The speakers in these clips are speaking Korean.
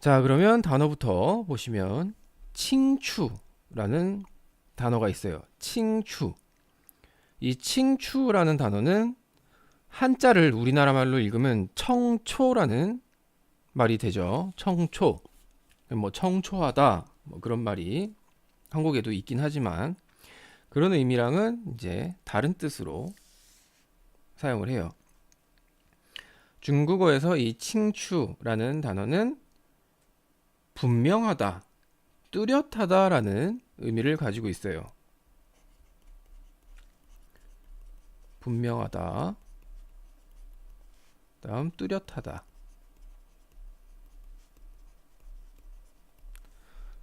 자, 그러면 단어부터 보시면 칭추라는 단어가 있어요. 칭추. 이 칭추라는 단어는 한자를 우리나라 말로 읽으면 청초라는 말이 되죠. 청초. 뭐 청초하다 뭐 그런 말이 한국에도 있긴 하지만 그런 의미랑은 이제 다른 뜻으로 사용을 해요. 중국어에서 이 칭추라는 단어는 분명하다, 뚜렷하다라는 의미를 가지고 있어요. 분명하다. 다음 뚜렷하다.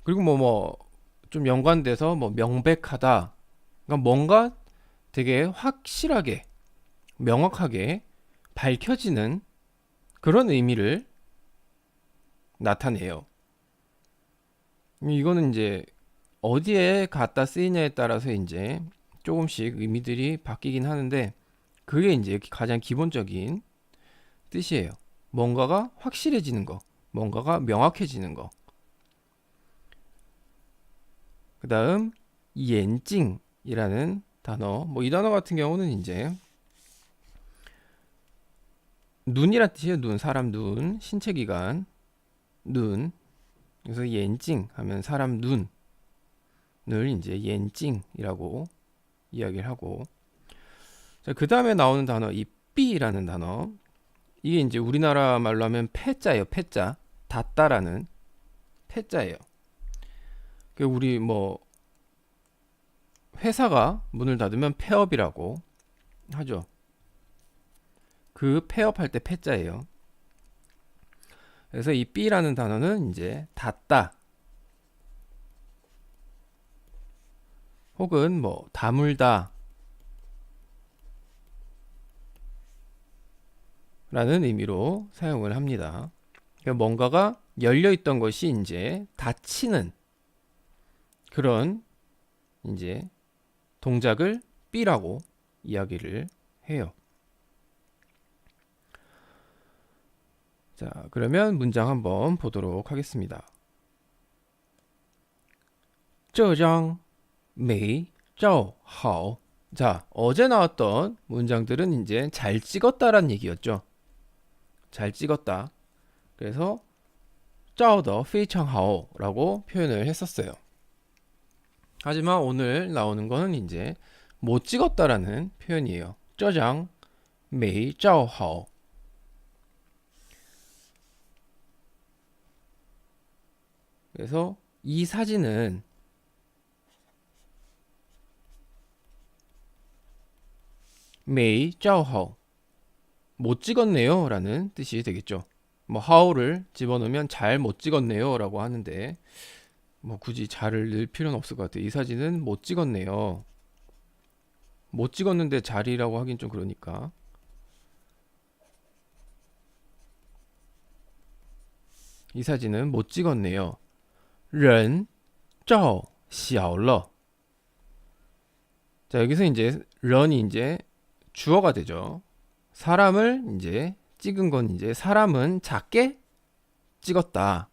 그리고 뭐 뭐 좀 연관돼서 뭐 명백하다. 그러니까 뭔가 되게 확실하게 명확하게 밝혀지는 그런 의미를 나타내요. 이거는 이제 어디에 갖다 쓰이냐에 따라서 이제 조금씩 의미들이 바뀌긴 하는데 그게 이제 가장 기본적인 뜻이에요. 뭔가가 확실해지는 거, 뭔가가 명확해지는 거. 그 다음, 옌찡이라는 단어. 뭐 이 단어 같은 경우는 이제 눈이란 뜻이에요. 눈, 사람 눈, 신체 기관, 눈. 그래서 옌찡 하면 사람 눈을 이제 옌찡이라고 이야기를 하고. 자, 그 다음에 나오는 단어, 이 삐라는 단어. 이게 이제 우리나라 말로 하면 패자예요. 패자. 닫다라는 패자예요. 그 우리 뭐 회사가 문을 닫으면 폐업이라고 하죠. 그 폐업할 때 패자예요. 그래서 이 B라는 단어는 이제 닫다 혹은 뭐 다물다 라는 의미로 사용을 합니다. 그러니까 뭔가가 열려 있던 것이 이제 닫히는 그런 이제 동작을 B라고 이야기를 해요. 자, 그러면 문장 한번 보도록 하겠습니다. 저장 메이짜오 자, 어제 나왔던 문장들은 이제 잘 찍었다란 얘기였죠. 잘 찍었다. 그래서 짜오더 페이창하오라고 표현을 했었어요. 하지만 오늘 나오는 거는 이제 못 찍었다라는 표현이에요. 저장 메이짜오하오 그래서 이 사진은 메이 짜오하오 못 찍었네요 라는 뜻이 되겠죠. 뭐 하오를 집어넣으면 잘 못 찍었네요 라고 하는데 뭐 굳이 잘을 넣을 필요는 없을 것 같아요. 이 사진은 못 찍었네요. 못 찍었는데 잘이라고 하긴 좀 그러니까. 이 사진은 못 찍었네요 런, 쩌, xiaolo. 자, 여기서 이제 런이 이제 주어가 되죠. 사람을 이제 찍은 건 이제 사람은 작게 찍었다.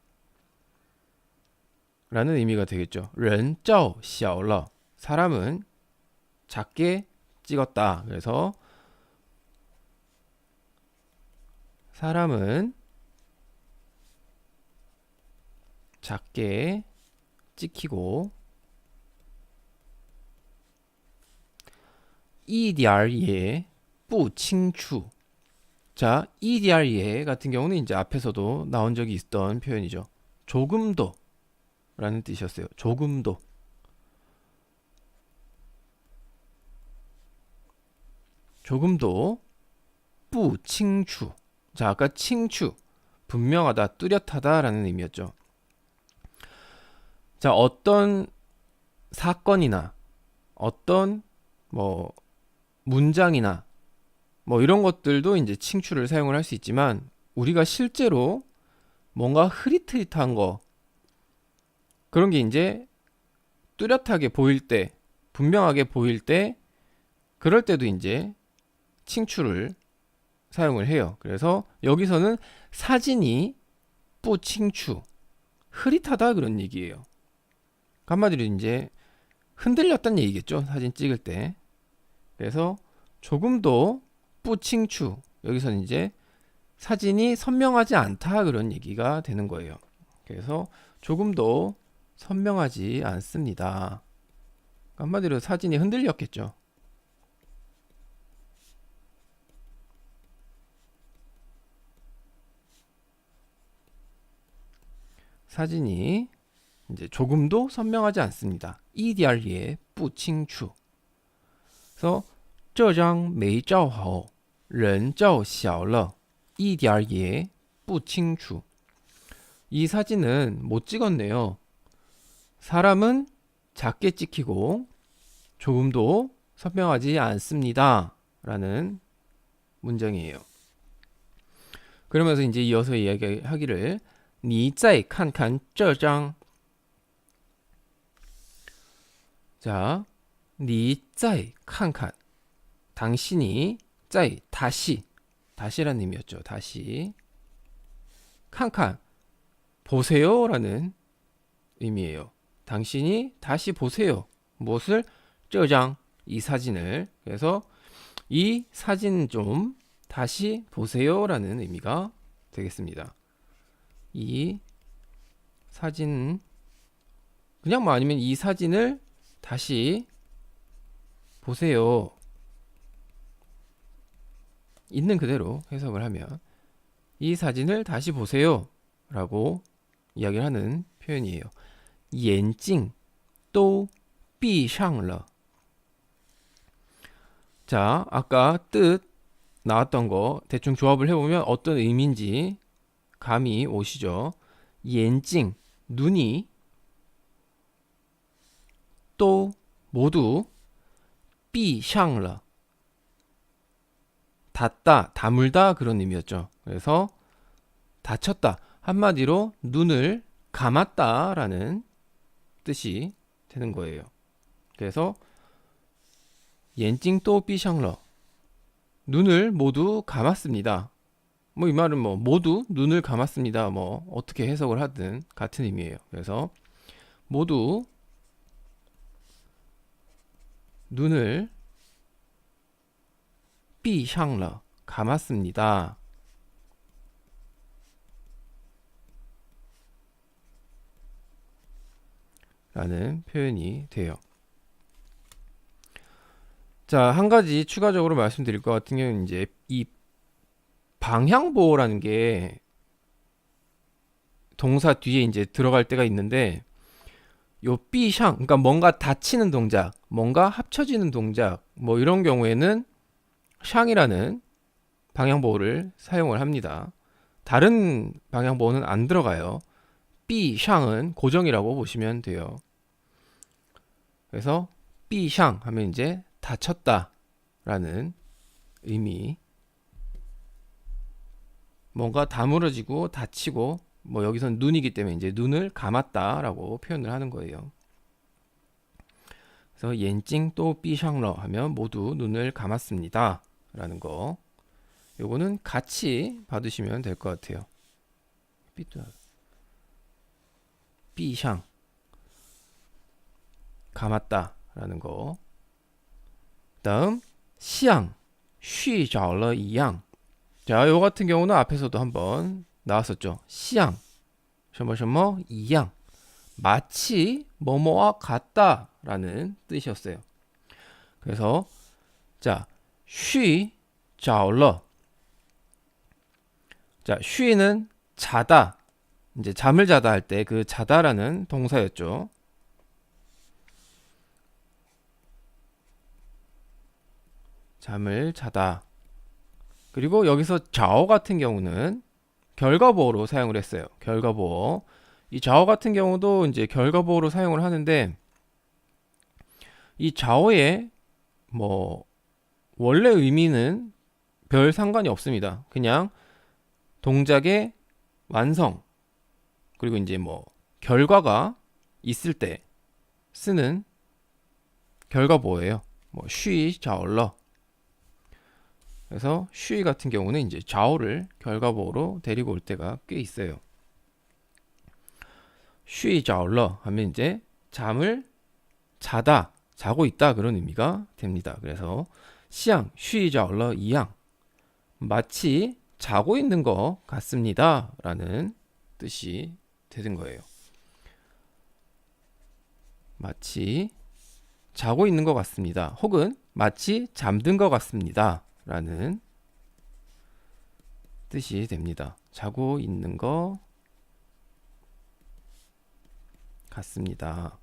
라는 의미가 되겠죠. 런, 쩌, xiaolo. 사람은 작게 찍었다. 그래서 사람은 작게 찍히고 EDR예 뿌칭추. 자 EDR예 같은 경우는 이제 앞에서도 나온 적이 있던 표현이죠. 조금도 라는 뜻이었어요. 조금도. 조금도 뿌칭추. 자 아까 칭추. 분명하다 뚜렷하다 라는 의미였죠. 자, 어떤 사건이나 어떤 뭐 문장이나 뭐 이런 것들도 이제 칭추를 사용을 할 수 있지만 우리가 실제로 뭔가 흐릿흐릿한 거 그런 게 이제 뚜렷하게 보일 때 분명하게 보일 때 그럴 때도 이제 칭추를 사용을 해요. 그래서 여기서는 사진이 뿌칭추 흐릿하다 그런 얘기예요. 한마디로 이제 흔들렸다는 얘기겠죠. 사진 찍을 때. 그래서 조금도 뿌칭추 여기서는 이제 사진이 선명하지 않다 그런 얘기가 되는 거예요. 그래서 조금도 선명하지 않습니다. 한마디로 사진이 흔들렸겠죠. 사진이 이제 조금도 선명하지 않습니다. 一点也不清楚. 그래서 这张没照好，人照小了，一点也不清楚. 이 사진은 못 찍었네요. 사람은 작게 찍히고 조금도 선명하지 않습니다. 라는 문장이에요. 그러면서 이제 이어서 이야기하기를 你再看看这张 자, 니 짜이 칸칸. 당신이 짜이 다시 다시라는 의미였죠. 다시 칸칸 보세요라는 의미예요. 당신이 다시 보세요. 무엇을 저장 이 사진을 그래서 이 사진 좀 다시 보세요라는 의미가 되겠습니다. 이 사진 그냥 뭐 아니면 이 사진을 다시 보세요. 있는 그대로 해석을 하면 이 사진을 다시 보세요. 라고 이야기를 하는 표현이에요. 엔징 또 삐샹러 자, 아까 뜻 나왔던 거 대충 조합을 해보면 어떤 의미인지 감이 오시죠. 엔징 눈이 또 모두 삐샹러 닫다, 다물다 그런 의미였죠. 그래서 닫혔다 한마디로 눈을 감았다라는 뜻이 되는 거예요. 그래서 옌징 또 삐샹러 눈을 모두 감았습니다. 뭐 이 말은 뭐 모두 눈을 감았습니다. 뭐 어떻게 해석을 하든 같은 의미예요. 그래서 모두 눈을 삐샹러 감았습니다. 라는 표현이 돼요. 자, 한 가지 추가적으로 말씀드릴 것 같은 경우는 이제 이 방향보호라는 게 동사 뒤에 이제 들어갈 때가 있는데 요 삐샹 그러니까 뭔가 닫히는 동작, 뭔가 합쳐지는 동작 뭐 이런 경우에는 샹이라는 방향 보호를 사용을 합니다. 다른 방향 보호는 안 들어가요. 삐샹은 고정이라고 보시면 돼요. 그래서 삐샹 하면 이제 닫혔다라는 의미. 뭔가 다물어지고 닫히고 뭐 여기선 눈이기 때문에 이제 눈을 감았다라고 표현을 하는 거예요. 그래서 옌찡 또 삐샹러 하면 모두 눈을 감았습니다. 라는 거. 요거는 같이 받으시면 될 것 같아요. 삐뚜 삐샹 감았다 라는 거. 다음 시앙 睡着了一样 자, 요 같은 경우는 앞에서도 한번 나왔었죠. 시양, 셔머셔머 이양, 마치 뭐뭐와 같다라는 뜻이었어요. 그래서 자, 쉬, 자올러. 자, 쉬는 자다. 이제 잠을 자다 할 때 그 자다라는 동사였죠. 잠을 자다. 그리고 여기서 자오 같은 경우는 결과보호로 사용을 했어요. 결과보호. 이 자어 같은 경우도 이제 결과보호로 사용을 하는데 이 자어의 뭐 원래 의미는 별 상관이 없습니다. 그냥 동작의 완성 그리고 이제 뭐 결과가 있을 때 쓰는 결과보호예요. 뭐 쉬, 자얼러 그래서 슈이 같은 경우는 이제 좌우를 결과보호로 데리고 올 때가 꽤 있어요. 슈이 좌울러 하면 이제 잠을 자다, 자고 있다 그런 의미가 됩니다. 그래서 시앙 슈이 좌울러 이양 마치 자고 있는 것 같습니다라는 뜻이 되는 거예요. 마치 자고 있는 것 같습니다. 혹은 마치 잠든 것 같습니다. 라는 뜻이 됩니다. 자고 있는 것 같습니다.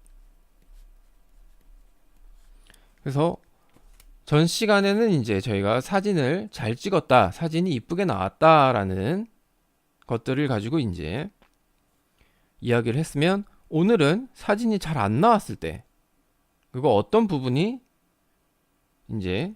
그래서 전 시간에는 이제 저희가 사진을 잘 찍었다, 사진이 이쁘게 나왔다라는 것들을 가지고 이제 이야기를 했으면 오늘은 사진이 잘 안 나왔을 때 그리고 어떤 부분이 이제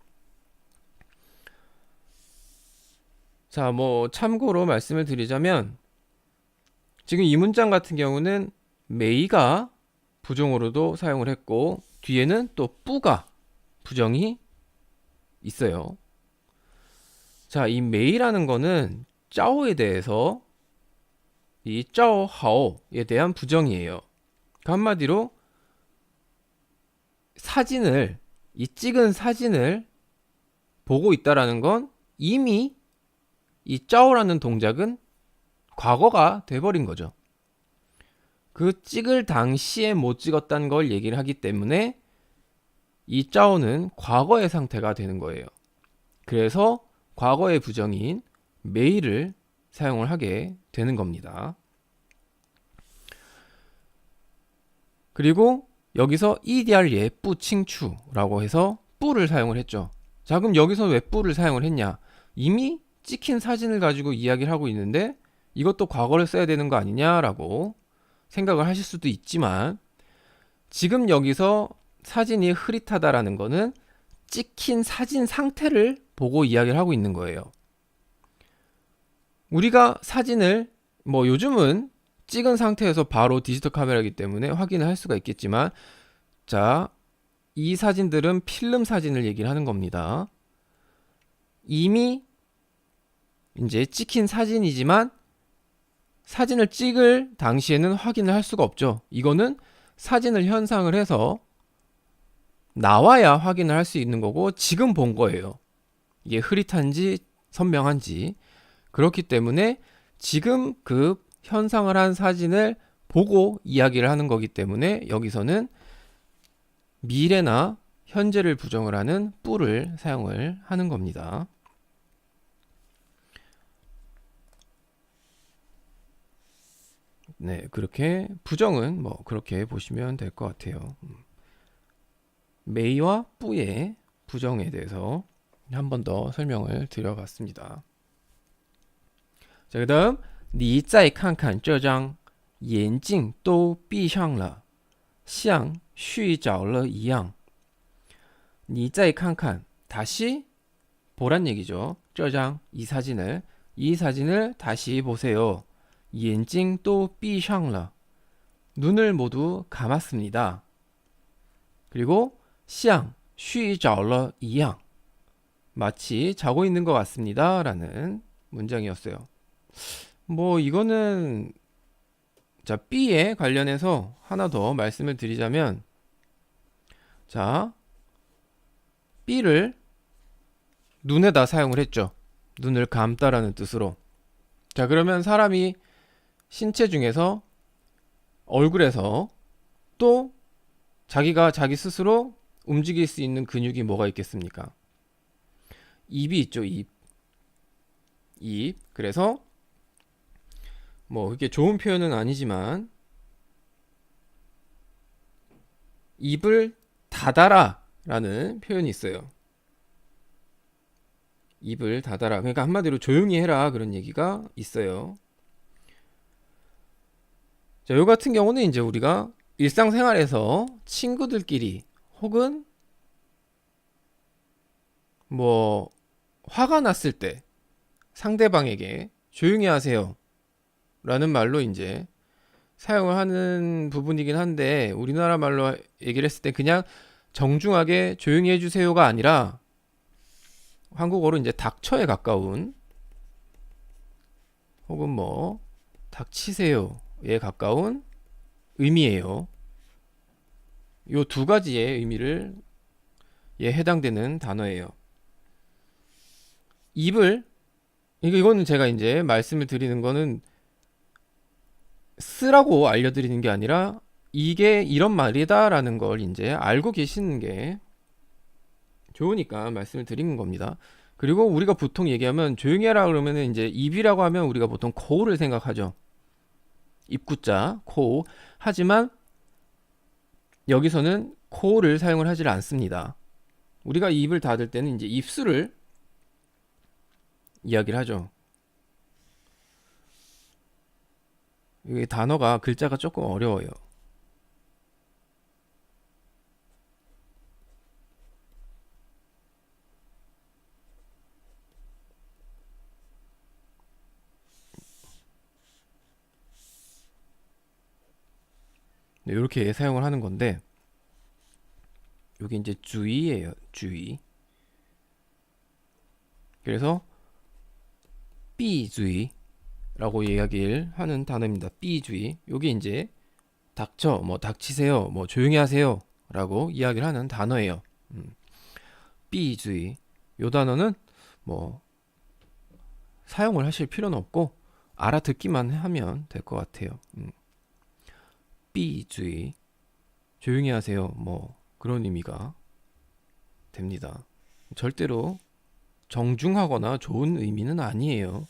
자, 뭐 참고로 말씀을 드리자면 지금 이 문장 같은 경우는 메이가 부정으로도 사용을 했고 뒤에는 또 뿌가 부정이 있어요. 자, 이 메이라는 거는 짜오에 대해서 이 짜오 하오에 대한 부정이에요. 그 한마디로 사진을 이 찍은 사진을 보고 있다라는 건 이미 이 짜오라는 동작은 과거가 돼버린 거죠. 그 찍을 당시에 못 찍었다는 걸 얘기를 하기 때문에 이 짜오는 과거의 상태가 되는 거예요. 그래서 과거의 부정인 메일을 사용을 하게 되는 겁니다. 그리고 여기서 EDR 예뿌 칭추라고 해서 뿌를 사용을 했죠. 자, 그럼 여기서 왜 뿌를 사용을 했냐? 이미 찍힌 사진을 가지고 이야기를 하고 있는데 이것도 과거를 써야 되는 거 아니냐라고 생각을 하실 수도 있지만 지금 여기서 사진이 흐릿하다라는 거는 찍힌 사진 상태를 보고 이야기를 하고 있는 거예요. 우리가 사진을 뭐 요즘은 찍은 상태에서 바로 디지털 카메라이기 때문에 확인을 할 수가 있겠지만 자, 이 사진들은 필름 사진을 얘기를 하는 겁니다. 이미 이제 찍힌 사진이지만 사진을 찍을 당시에는 확인을 할 수가 없죠. 이거는 사진을 현상을 해서 나와야 확인을 할 수 있는 거고 지금 본 거예요. 이게 흐릿한지 선명한지 그렇기 때문에 지금 그 현상을 한 사진을 보고 이야기를 하는 거기 때문에 여기서는 미래나 현재를 부정을 하는 뿔을 사용을 하는 겁니다. 네, 그렇게 부정은 뭐 그렇게 보시면 될 것 같아요. 음. 메이와 뿌의 부정에 대해서 한 번 더 설명을 드려봤습니다. 자, 그다음 你再看看这张，眼睛都闭上了，像睡着了一样。你再看看 다시 보란 얘기죠. 这张이 사진을 이 사진을 다시 보세요. 眼睛또 삐샹라. 눈을 모두 감았습니다. 그리고 시앙 쉬자러 이양 마치 자고 있는 것 같습니다라는 문장이었어요. 뭐 이거는 자 B에 관련해서 하나 더 말씀을 드리자면 자 B를 눈에다 사용을 했죠. 눈을 감다라는 뜻으로. 자 그러면 사람이 신체 중에서 얼굴에서 또 자기가 자기 스스로 움직일 수 있는 근육이 뭐가 있겠습니까? 입이 있죠, 입. 입. 그래서 뭐 이게 좋은 표현은 아니지만 입을 닫아라 라는 표현이 있어요. 입을 닫아라. 그러니까 한마디로 조용히 해라 그런 얘기가 있어요. 자, 요 같은 경우는 이제 우리가 일상생활에서 친구들끼리 혹은 뭐 화가 났을 때 상대방에게 조용히 하세요. 라는 말로 이제 사용을 하는 부분이긴 한데 우리나라 말로 얘기를 했을 때 그냥 정중하게 조용히 해주세요가 아니라 한국어로 이제 닥쳐에 가까운 혹은 뭐 닥치세요 에 가까운 의미예요. 요 두 가지의 의미를 에 해당되는 단어예요. 입을 이거 이거는 제가 이제 말씀을 드리는 거는 쓰라고 알려드리는 게 아니라 이게 이런 말이다라는 걸 이제 알고 계시는 게 좋으니까 말씀을 드리는 겁니다. 그리고 우리가 보통 얘기하면 조용히 해라 그러면은 이제 입이라고 하면 우리가 보통 코를 생각하죠. 입구자, 코. 하지만 여기서는 코를 사용을 하지 않습니다. 우리가 입을 닫을 때는 이제 입술을 이야기를 하죠. 이게 단어가 글자가 조금 어려워요. 이렇게 사용을 하는 건데 여기 이제 주의예요. 주의. 그래서 삐주의라고 이야기를 하는 단어입니다. 삐주의. 여기 이제 닥쳐, 뭐 닥치세요, 뭐 조용히 하세요라고 이야기를 하는 단어예요. 음. 삐주의. 요 단어는 뭐 사용을 하실 필요는 없고 알아듣기만 하면 될 것 같아요. 음. 삐주의. 조용히 하세요. 뭐 그런 의미가 됩니다. 절대로 정중하거나 좋은 의미는 아니에요.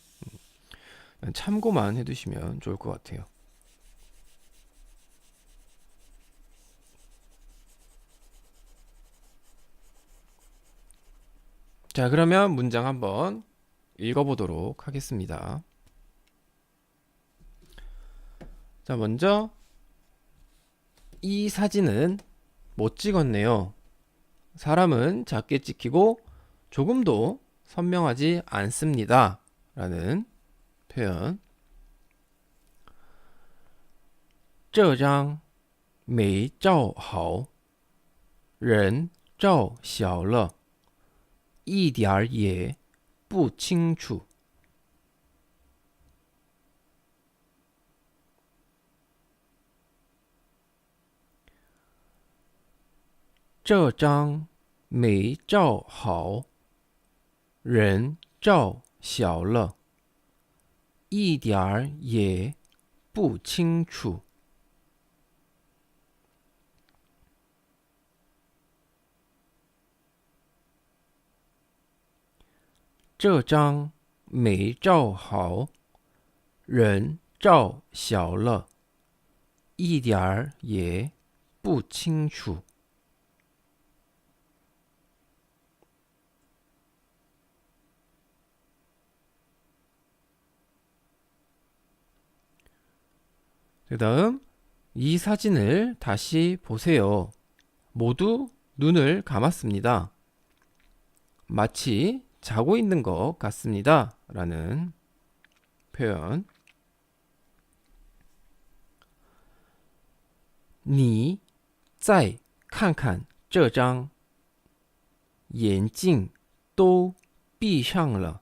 음, 참고만 해두시면 좋을 것 같아요. 자, 그러면 문장 한번 읽어보도록 하겠습니다. 자, 먼저 이 사진은 못 찍었네요. 사람은 작게 찍히고 조금도 선명하지 않습니다. 라는 표현. 这张没照好人照小了一点儿也不清楚。 这张没照好，人照小了，一点儿也不清楚。这张没照好，人照小了，一点儿也不清楚。 그 다음 이 사진을 다시 보세요. 모두 눈을 감았습니다. 마치 자고 있는 것 같습니다. 라는 표현. 你再看看这张，眼睛都闭上了，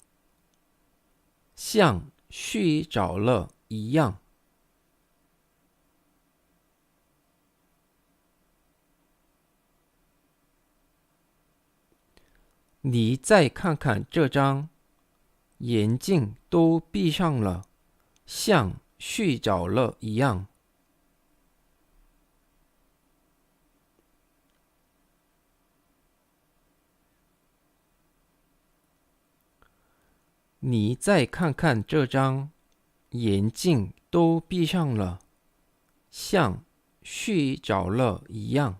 像睡着了一样。 你再看看这张，眼睛都闭上了，像睡着了一样。你再看看这张，眼睛都闭上了，像睡着了一样。